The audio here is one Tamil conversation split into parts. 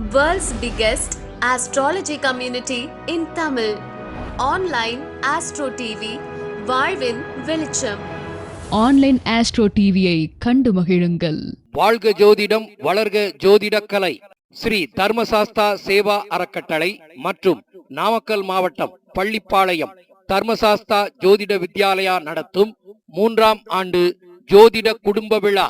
World's biggest astrology community in Tamil. Online Astro TV, வாழ்வின் வெளிச்சம். ஆன்லைன் ஆஸ்ட்ரோ டிவியை கண்டு மகிழுங்கள். வாழ்க ஜோதிடம் வளர்க ஜோதிடக்கலை ஸ்ரீ தர்மசாஸ்தா சேவா அறக்கட்டளை மற்றும் நாமக்கல் மாவட்டம் பள்ளிப்பாளையம் தர்மசாஸ்தா ஜோதிட வித்யாலயா நடத்தும் மூன்றாம் ஆண்டு ஜோதிட குடும்ப விழா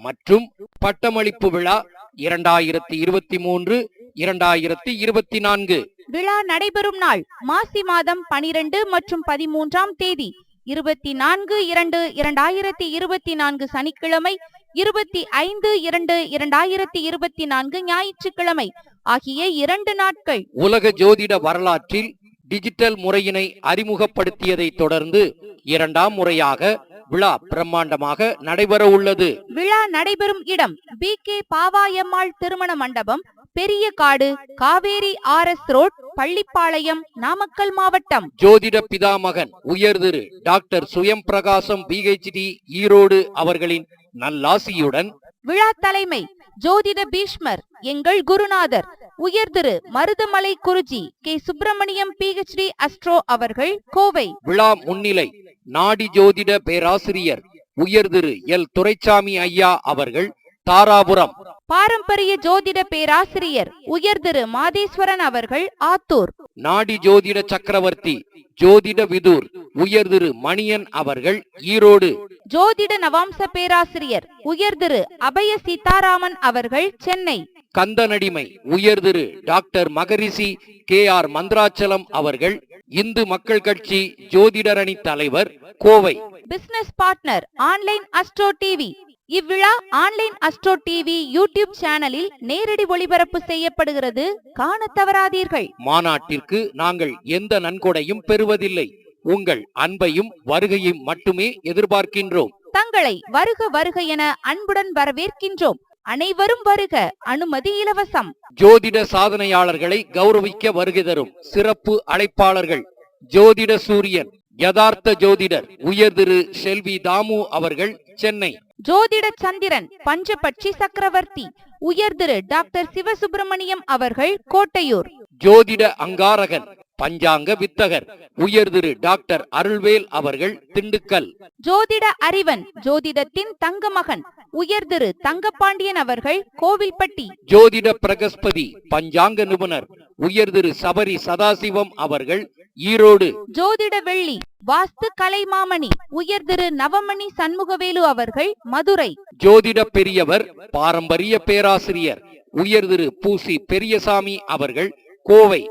மற்றும் பட்டமளிப்பு விழா இரண்டாயிரத்தி இருபத்தி மூன்று இரண்டாயிரத்தி இருபத்தி நான்கு. விழா நடைபெறும் நாள் மாசி மாதம் பனிரெண்டு மற்றும் பதிமூன்றாம் தேதி. இருபத்தி நான்கு இரண்டு இரண்டாயிரத்தி இருபத்தி நான்கு சனிக்கிழமை இருபத்தி ஐந்து இரண்டு இரண்டாயிரத்தி இருபத்தி நான்கு ஞாயிற்றுக்கிழமை ஆகிய இரண்டு நாட்கள். உலக ஜோதிட வரலாற்றில் டிஜிட்டல் முறையினை அறிமுகப்படுத்தியதை தொடர்ந்து இரண்டாம் முறையாக விழா பிரம்மாண்டமாக நடைபெற உள்ளது. விழா நடைபெறும் இடம் பி கே பாவாயம்மாள் திருமண மண்டபம் பெரிய காடு Kaveri R S road Pallipalayam Namakkal மாவட்டம். ஜோதிட பிதாமகன் உயர்திரு டாக்டர் சுயம் பிரகாசம் பிஹெச்டி ஈரோடு அவர்களின் நல்லாசியுடன் விழா தலைமை ஜோதிட பீஷ்மர் எங்கள் குருநாதர். உயர்திரு Marudhamalai Guruji K Subramaniam PhD astro அவர்கள் கோவை. விழா முன்னிலை நாடி ஜோதிட பேராசிரியர் உயர்திரு எல். துரைசாமி ஐயா அவர்கள் தாராபுரம். பாரம்பரிய ஜோதிட பேராசிரியர் உயர்திரு மாதேஸ்வரன் அவர்கள் ஆத்தூர். நாடி ஜோதிட சக்கரவர்த்தி ஜோதிட விதூர் உயர்திரு மணியன் அவர்கள் ஈரோடு. ஜோதிட நவாம்ச பேராசிரியர் உயர்திரு அபய சீதாராமன் அவர்கள் சென்னை. கந்தனடிமை உயர்திரு doctor Maharishi K. R. Manthirachalam அவர்கள் இந்து மக்கள் கட்சி ஜோதிடரணி தலைவர் Kovai. Business partner online astro TV இவ்விழா ஆன்லைன் அஸ்ட்ரோ டிவி யூடியூப் சேனலில் நேரடி ஒளிபரப்பு செய்யப்படுகிறது. காண தவறாதீர்கள். மாநாட்டிற்கு நாங்கள் எந்த நன்கொடையும் பெறுவதில்லை. உங்கள் அன்பையும் வருகையும் மட்டுமே எதிர்பார்க்கின்றோம். தங்களை வருக வருக என அன்புடன் வரவேற்கின்றோம். அனைவரும் வருக. அனுமதி இலவசம். ஜோதிட சாதனையாளர்களை கௌரவிக்க வருகை தரும் சிறப்பு அழைப்பாளர்கள் ஜோதிட சூரியன் யதார்த்த ஜோதிடர் உயர்திரு செல்வி தாமு அவர்கள் சென்னை. ஜோதிட சந்திரன் பஞ்சபட்சி சக்கரவர்த்தி உயர்திரு டாக்டர் சிவசுப்பிரமணியம் அவர்கள் கோட்டையூர். ஜோதிட அங்காரகன் பஞ்சாங்க வித்தகர் உயர்திரு டாக்டர் அருள்வேல் அவர்கள் திண்டுக்கல். ஜோதிட அறிவன் ஜோதிடத்தின் தங்க மகன் உயர்திரு தங்கப்பாண்டியன் அவர்கள் கோவில்பட்டி. ஜோதிட பிரகஸ்பதி பஞ்சாங்க நிபுணர் உயர்திரு சபரி சதாசிவம் அவர்கள் ஈரோடு. ஜோதிட வெள்ளி வாஸ்து கலைமாமணி உயர்திரு நவமணி சண்முகவேலு அவர்கள் மதுரை. ஜோதிட பெரியவர் பாரம்பரிய பேராசிரியர் உயர்திரு பூசி பெரியசாமி அவர்கள் கோவை.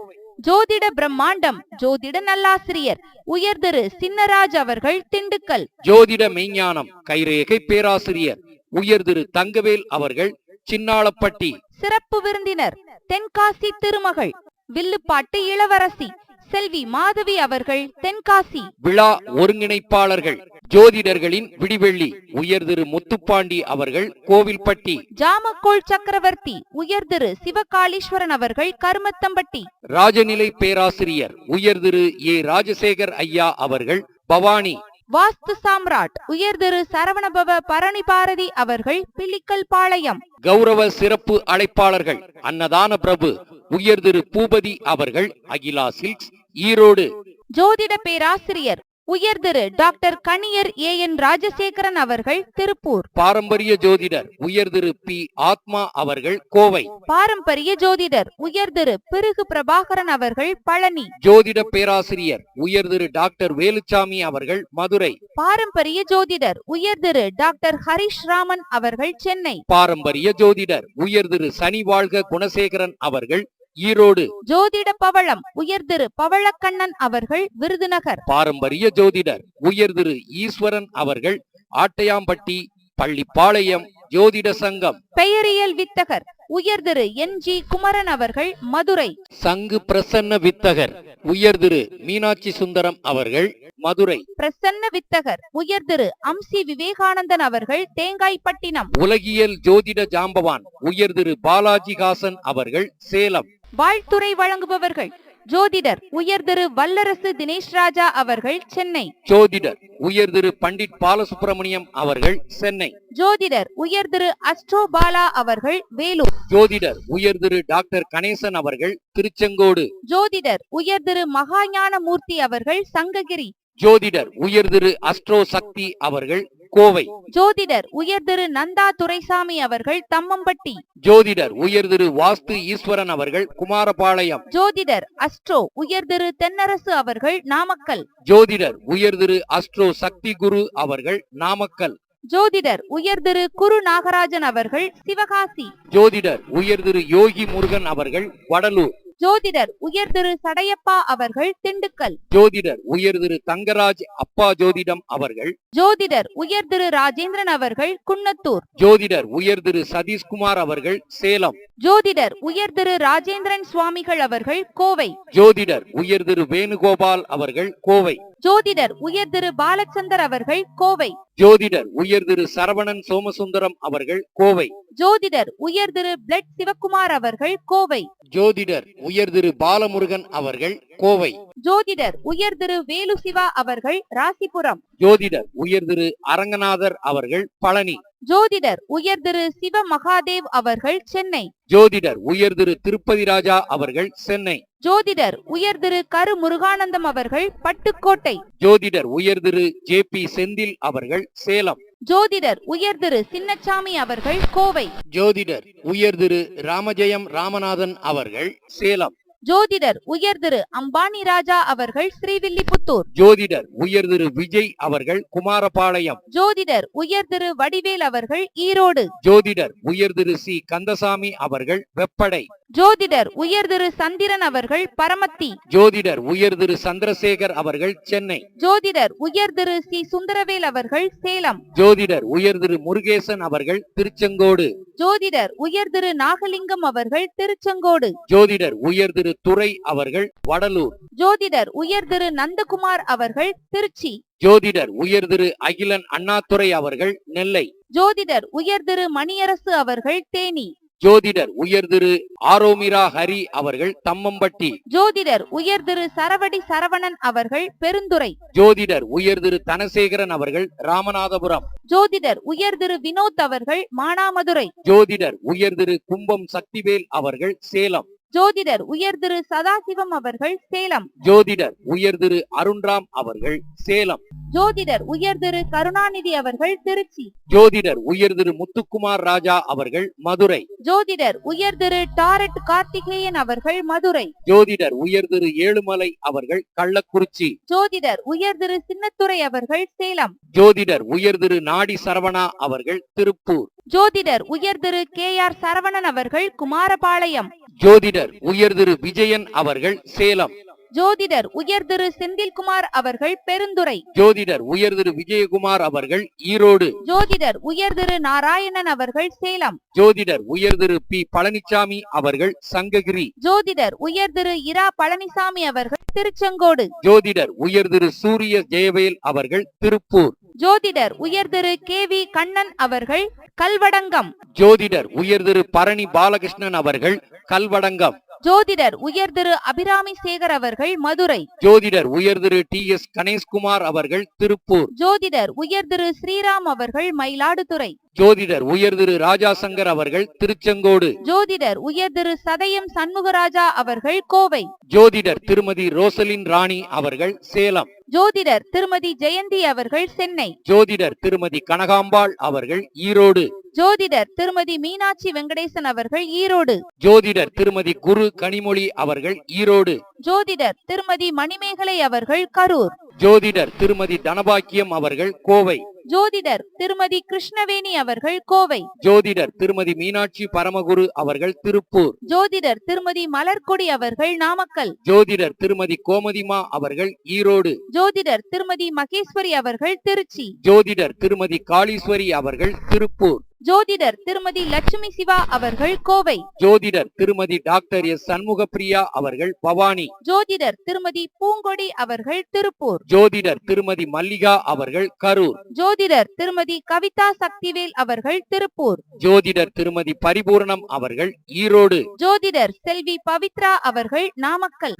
ஜோதிட பிரம்மாண்டம் ஜோதிட நல்லாசிரியர் உயர்திரு சின்னராஜ் அவர்கள் திண்டுக்கல். ஜோதிட மெய்ஞானம் கைரேகை பேராசிரியர் உயர்திரு தங்கவேல் அவர்கள் சின்னாளப்பட்டி. சிறப்பு விருந்தினர் தென்காசி திருமகள் வில்லுப்பாட்டு இளவரசி செல்வி மாதவி அவர்கள் தென்காசி. விழா ஒருங்கிணைப்பாளர்கள் ஜோதிடர்களின் விடிவெள்ளி உயர்திரு முத்துப்பாண்டி அவர்கள் கோவில்பட்டி. ஜாமக்கோள் சக்கரவர்த்தி உயர்திரு சிவகாளீஸ்வரன் அவர்கள் கருமத்தம்பட்டி. ராஜநிலை பேராசிரியர் உயர்திரு ஏ ராஜசேகர் ஐயா அவர்கள் பவானி. வாஸ்து சாம்ராட் உயர்திரு சரவணபவ பரணி பாரதி அவர்கள் பிள்ளிக்கல் பாளையம். கௌரவ சிறப்பு அழைப்பாளர்கள் அன்னதான பிரபு உயர்திரு பூபதி அவர்கள் அகிலா சில்க்ஸ் ஈரோடு. ஜோதிட பேராசிரியர் உயர்திரு டாக்டர் கணியர் ஏ என் ராஜசேகரன் அவர்கள் திருப்பூர். பாரம்பரிய ஜோதிடர் உயர்திரு பி ஆத்மா அவர்கள் கோவை. பாரம்பரிய ஜோதிடர் உயர்திரு பிருகு பிரபாகரன் அவர்கள் பழனி. ஜோதிட பேராசிரியர் உயர்திரு டாக்டர் வேலுச்சாமி அவர்கள் மதுரை. பாரம்பரிய ஜோதிடர் உயர்திரு டாக்டர் ஹரிஷ் ராமன் அவர்கள் சென்னை. பாரம்பரிய ஜோதிடர் உயர்திரு சனி வாழ்க குணசேகரன் அவர்கள் ஈரோடு. ஜோதிட பவளம் உயர்திரு பவளக்கண்ணன் அவர்கள் விருதுநகர். பாரம்பரிய ஜோதிடர் உயர்திரு ஈஸ்வரன் அவர்கள் ஆட்டையாம்பட்டி பள்ளிப்பாளையம் ஜோதிட சங்கம். பெயரியல் வித்தகர் உயர்திரு என் ஜி குமரன் அவர்கள் மதுரை. சங்கு பிரசன்ன வித்தகர் உயர்திரு மீனாட்சி சுந்தரம் அவர்கள் மதுரை. பிரசன்ன வித்தகர் உயர்திரு அம்சி விவேகானந்தன் அவர்கள் தேங்காய்பட்டினம். உலகியல் ஜோதிட ஜாம்பவான் உயர்திரு பாலாஜி ஹாசன் அவர்கள் சேலம். வாழ்த்துறை வழங்குபவர்கள் ஜோதிடர் உயர் திரு வல்லரசு தினேஷ் ராஜா அவர்கள் சென்னை. ஜோதிடர் உயர் திரு பண்டிட் பாலசுப்ரமணியம் அவர்கள் சென்னை. ஜோதிடர் உயர் திரு அஸ்ட்ரோ பாலா அவர்கள் வேலூர். ஜோதிடர் உயர் திரு டாக்டர் கணேசன் அவர்கள் திருச்செங்கோடு. ஜோதிடர் உயர் திரு மகாஞான மூர்த்தி அவர்கள் சங்ககிரி. ஜோதிடர் உயர் திரு அஸ்ட்ரோ சக்தி அவர்கள் கோவை. ஜோதிடர் உயர் திரு நந்தா துரைசாமி அவர்கள் தம்மம்பட்டி. ஜோதிடர் உயர் திரு வாஸ்து ஈஸ்வரன் அவர்கள் குமாரபாளையம். ஜோதிடர் அஸ்ட்ரோ உயர் திரு தென்னரசு அவர்கள் நாமக்கல். ஜோதிடர் உயர் திரு அஸ்ட்ரோ சக்தி குரு அவர்கள் நாமக்கல். ஜோதிடர் உயர் திரு குரு நாகராஜன் அவர்கள் சிவகாசி. ஜோதிடர் உயர் திரு யோகி முருகன் அவர்கள் வடலூர். ஜோதிடர் உயர் திரு சடையப்பா அவர்கள் திண்டுக்கல். ஜோதிடர் உயர் திரு தங்கராஜ் அப்பா ஜோதிடம் அவர்கள். ஜோதிடர் உயர் திரு ராஜேந்திரன் அவர்கள் குன்னத்தூர். ஜோதிடர் உயர் திரு சதீஷ்குமார் அவர்கள் சேலம். ஜோதிடர் உயர் திரு ராஜேந்திரன் சுவாமிகள் அவர்கள் கோவை. ஜோதிடர் உயர் திரு வேணுகோபால் அவர்கள் கோவை. ஜோதிடர் உயர் திரு பாலச்சந்தர் அவர்கள் கோவை. ஜோதிடர் உயர் திரு சரவணன் சோமசுந்தரம் அவர்கள் கோவை. ஜோதிடர் உயர் திரு பிளட் சிவக்குமார் அவர்கள் கோவை. ஜோதிடர் உயர் திரு பாலமுருகன் அவர்கள் கோவை. ஜோதிடர் உயர் திரு வேலு சிவா அவர்கள் ராசிபுரம். ஜோதிடர் உயர் திரு அரங்கநாதர் அவர்கள் பழனி. ஜோதிடர் உயர் திரு சிவ மகாதேவ் அவர்கள் சென்னை. ஜோதிடர் உயர் திரு திருப்பதி ராஜா அவர்கள் சென்னை. ஜோதிடர் உயர் திரு கரு முருகானந்தம் அவர்கள் பட்டுக்கோட்டை. ஜோதிடர் உயர் திரு ஜே பி செந்தில் அவர்கள் சேலம். ஜோதிடர் உயர் திரு சின்னச்சாமி அவர்கள் கோவை. ஜோதிடர் உயர் திரு ராமஜெயம் ராமநாதன் அவர்கள் சேலம். ஜோதிடர் உயர் திரு அம்பானி ராஜா அவர்கள் ஸ்ரீவில்லிபுத்தூர் ஜோதிடர் உயர் திரு விஜய் அவர்கள் குமாரபாளையம். ஜோதிடர் உயர் திரு வடிவேல் அவர்கள் ஈரோடு. ஜோதிடர் உயர் திரு சி. கந்தசாமி அவர்கள் வெப்படை. ஜோதிடர் உயர் திரு சந்திரன் அவர்கள் பரமத்தி. ஜோதிடர் உயர் திரு சந்திரசேகர் அவர்கள் சென்னை. ஜோதிடர் உயர் திரு சி. சுந்தரவேல் அவர்கள் சேலம். ஜோதிடர் உயர் திரு முருகேசன் அவர்கள் திருச்செங்கோடு. ஜோதிடர் உயர் திரு நாகலிங்கம் அவர்கள் திருச்செங்கோடு. ஜோதிடர் உயர் திரு துரை அவர்கள் வடலூர். ஜோதிடர் உயர் திரு நந்தகுமார் அவர்கள் திருச்சி. ஜோதிடர் உயர் திரு அகிலன் அண்ணாதுரை அவர்கள் நெல்லை. ஜோதிடர் உயர் திரு மணியரசு அவர்கள் தேனி. ஜோதிடர் உயர் திரு ஆரோமிரா ஹரி அவர்கள் தம்மம்பட்டி. ஜோதிடர் உயர் திரு சரவடி சரவணன் அவர்கள் பெருந்துறை. ஜோதிடர் உயர் திரு தனசேகரன் அவர்கள் ராமநாதபுரம். ஜோதிடர் உயர் திரு வினோத் அவர்கள் மானாமதுரை. ஜோதிடர் உயர் திரு கும்பம் சக்திவேல் அவர்கள் சேலம். ஜோதிடர் உயர் திரு சதாசிவம் அவர்கள் சேலம். ஜோதிடர் உயர் திரு அருண்ராம் அவர்கள் சேலம். ஜோதிடர் உயர் திரு கருணாநிதி அவர்கள் திருச்சி. ஜோதிடர் உயர் திரு முத்துக்குமார் ராஜா அவர்கள் மதுரை. ஜோதிடர் உயர் திரு டாரட் கார்த்திகேயன் அவர்கள் மதுரை. ஜோதிடர் உயர் திரு ஏழுமலை அவர்கள் கள்ளக்குறிச்சி. ஜோதிடர் உயர் திரு சின்னத்துரை அவர்கள் சேலம். ஜோதிடர் உயர் திரு நாடி சரவணா அவர்கள் திருப்பூர். ஜோதிடர் உயர் திரு கே ஆர் சரவணன் அவர்கள் குமாரபாளையம். ஜோதிடர் உயர் திரு விஜயன் அவர்கள் சேலம். ஜோதிடர் உயர் திரு செந்தில்குமார் அவர்கள் பெருந்துறை. ஜோதிடர் உயர் திரு விஜயகுமார் அவர்கள் ஈரோடு. ஜோதிடர் உயர் திரு நாராயணன் அவர்கள் சேலம். ஜோதிடர் உயர் திரு பி பழனிசாமி அவர்கள் சங்ககிரி. ஜோதிடர் உயர் திரு இரா பழனிசாமி அவர்கள் திருச்செங்கோடு. ஜோதிடர் உயர் திரு சூரிய ஜெயவேல் அவர்கள் திருப்பூர். ஜோதிடர் உயர் திரு கே வி கண்ணன் அவர்கள் கல்வடங்கம். ஜோதிடர் உயர் திரு பரணி பாலகிருஷ்ணன் அவர்கள் கல்வடங்கம். ஜோதிடர் உயர் திரு அபிராமி சேகர் அவர்கள் மதுரை. ஜோதிடர் உயர் திரு டி எஸ் கணேஷ்குமார் அவர்கள் திருப்பூர். ஜோதிடர் உயர் திரு ஸ்ரீராம் அவர்கள் மயிலாடுதுறை. ஜோதிடர் உயர் திரு ராஜாசங்கர் அவர்கள் திருச்செங்கோடு. ஜோதிடர் உயர் திரு சதயம் சண்முகராஜா அவர்கள் கோவை. ஜோதிடர் திருமதி ரோசலின் ராணி அவர்கள் சேலம். ஜோதிடர் திருமதி ஜெயந்தி அவர்கள் சென்னை. ஜோதிடர் திருமதி கனகாம்பாள் அவர்கள் ஈரோடு. ஜோதிடர் திருமதி மீனாட்சி வெங்கடேசன் அவர்கள் ஈரோடு. ஜோதிடர் திருமதி குரு கனிமொழி அவர்கள் ஈரோடு. ஜோதிடர் திருமதி மணிமேகலை அவர்கள் கரூர். ஜோதிடர் திருமதி தனபாக்கியம் அவர்கள் கோவை. ஜோதிடர் திருமதி கிருஷ்ணவேணி அவர்கள் கோவை. ஜோதிடர் திருமதி மீனாட்சி பரமகுரு அவர்கள் திருப்பூர். ஜோதிடர் திருமதி மலர்கொடி அவர்கள் நாமக்கல். ஜோதிடர் திருமதி கோமதிமா அவர்கள் ஈரோடு. ஜோதிடர் திருமதி மகேஸ்வரி அவர்கள் திருச்சி. ஜோதிடர் திருமதி காளீஸ்வரி அவர்கள் திருப்பூர். ஜோதிடர் திருமதி லட்சுமி சிவா அவர்கள் கோவை. ஜோதிடர் திருமதி டாக்டர் எஸ் சண்முகப்பிரியா அவர்கள் பவானி. ஜோதிடர் திருமதி பூங்கொடி அவர்கள் திருப்பூர். ஜோதிடர் திருமதி மல்லிகா அவர்கள் கரூர். ஜோதிடர் திருமதி கவிதா சக்திவேல் அவர்கள் திருப்பூர். ஜோதிடர் திருமதி பரிபூரணம் அவர்கள் ஈரோடு. ஜோதிடர் செல்வி பவித்ரா அவர்கள் நாமக்கல்.